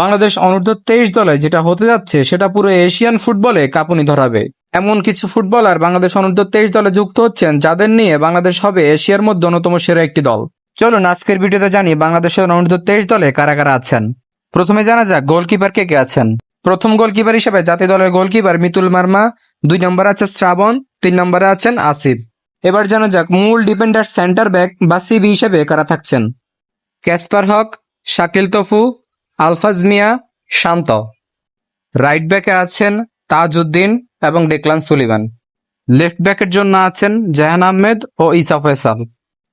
বাংলাদেশ অনূর্ধ্ব তেইশ দলে যেটা হতে যাচ্ছে, সেটা পুরো এশিয়ান ফুটবলে কাঁপুনি ধরাবে। এমন কিছু ফুটবলার বাংলাদেশ অনূর্ধ্ব তেইশ দলে যুক্ত হচ্ছেন, যাদের নিয়ে বাংলাদেশ হবে এশিয়ার মধ্যে অন্যতম সেরা একটি দল। চলুন আজকের ভিডিওতে জানি বাংলাদেশের অনূর্ধ্ব তেইশ দলে কারা কারা আছেন। প্রথমে জানা যাক গোলকিপার কে কে আছেন। প্রথম গোলকিপার হিসেবে জাতীয় দলের গোলকিপার মিতুল মার্মা, দুই নম্বরে আছে শ্রাবণ, তিন নম্বরে আছেন আসিফ। এবার জানা যাক মূল ডিফেন্ডার, সেন্টার ব্যাক বা সিবি হিসেবে কারা থাকছেন। ক্যাসপার হক, শাকিল তফু আলফাজ মিয়া শান্ত। রাইট ব্যাকে আছেন তাজউদ্দিন এবং ডেকলান সুলিভান লেফট ব্যাকের জন্য আছেন জাহান আহমেদ ও ইসা ফয়সাল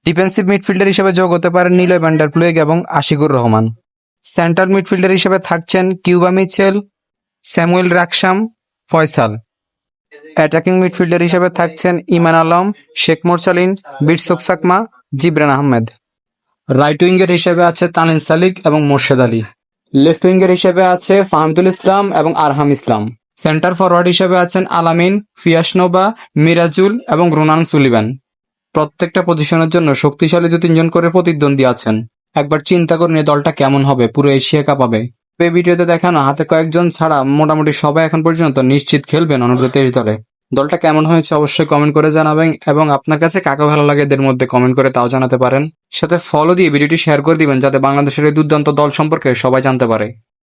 ডিফেন্সিভ মিডফিল্ডার হিসেবে যোগ হতে পারেন নিলয় ভ্যান্ডার প্লুয়েগ এবং আশিকুর রহমান। সেন্টার মিডফিল্ডার হিসেবে থাকছেন Cuba Mitchell, Samuel Raksam, Faisal. Attacking midfielder হিসেবে থাকছেন ইমান আলম, শেখ মোরসালিন বিটসক সাকমা, জিবরান আহমেদ। রাইট উইঙ্গের হিসেবে আছে তানিন সালিক এবং মোর্শেদ আলী। লেফট উইঙ্গের হিসেবে আছে ফাহমদুল ইসলাম এবং আরহাম ইসলাম। সেন্টার ফরওয়ার্ড হিসেবে আছেন আলামিন ফিয়াসনোবা মিরাজুল এবং রোনান সুলিভান। প্রত্যেকটা পজিশনের জন্য শক্তিশালী দু তিনজন করে প্রতিদ্বন্দ্বী আছেন। একবার চিন্তা করে নিয়ে দলটা কেমন হবে, পুরো এশিয়া কাপাবে এই ভিডিওতে দেখানো হাতে কয়েকজন ছাড়া মোটামুটি সবাই এখন পর্যন্ত নিশ্চিত খেলবেন অনূর্ধ্ব তেইশ দলে। দলটা কেমন হয়েছে অবশ্যই কমেন্ট করে জানাবেন এবং আপনার কাছে কাকে ভালো লাগে এদের মধ্যে কমেন্ট করে তাও জানাতে পারেন। সাথে ফলো দিয়ে ভিডিওটি শেয়ার করে দিবেন যাতে বাংলাদেশের এই দুর্দান্ত দল সম্পর্কে সবাই জানতে পারে।